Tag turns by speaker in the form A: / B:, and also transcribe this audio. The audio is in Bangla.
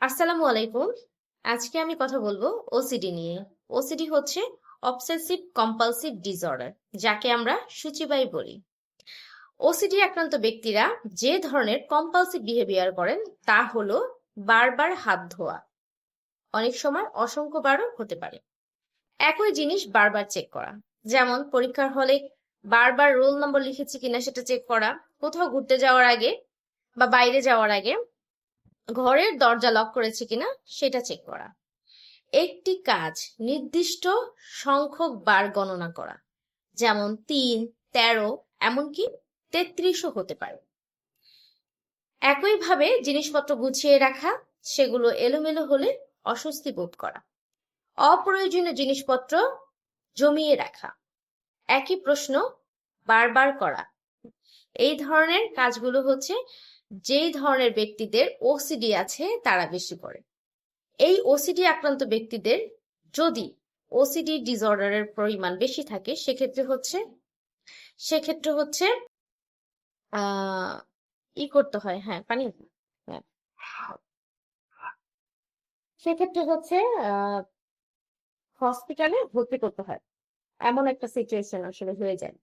A: আসসালামু আলাইকুম। আজকে আমি কথা বলব ওসিডি নিয়ে। ওসিডি হচ্ছে অবসেসিভ কম্পালসিভ ডিসঅর্ডার যাকে আমরা সূচিবাই বলি। ওসিডি আক্রান্ত ব্যক্তিরা যে ধরনের কম্পালসিভ বিহেভিয়ার করেন, তা হলো বারবার হাত ধোয়া। অনেক সময় অসংখ্যবারও হতে পারে। একই জিনিস বারবার চেক করা। যেমন পরীক্ষার হলে বারবার রোল নম্বর লিখেছি কিনা সেটা চেক করা। কোথাও ঘুরতে যাওয়ার আগে বা বাইরে যাওয়ার আগে ঘরের দরজা লক করেছে কিনা সেটা চেক করা। একটি কাজ, নির্দিষ্ট সংখ্যক বার গণনা করা। যেমন তিন, তেরো, এমনকি তেত্রিশও হতে পারে। একইভাবে জিনিসপত্র গুছিয়ে রাখা, সেগুলো এলোমেলো হলে অস্বস্তি বোধ করা। অপ্রয়োজনীয় জিনিসপত্র জমিয়ে রাখা। একই প্রশ্ন বারবার করা। এই ধরনের কাজগুলো হচ্ছে যেই ধরনের ব্যক্তিদের ওসিডি আছে, তারা বেশি করে এই ওসিডি আক্রান্ত ব্যক্তিদের যদি ওসিডি ডিসঅর্ডারের পরিমাণ বেশি থাকে, সেক্ষেত্রে হচ্ছে সেক্ষেত্রে হচ্ছে ই করতে হয় হ্যাঁ পানি হ্যাঁ সেক্ষেত্রে হচ্ছে হসপিটালে ভর্তি করতে হয়। এমন একটা সিচুয়েশন আসলে হয়ে যায়।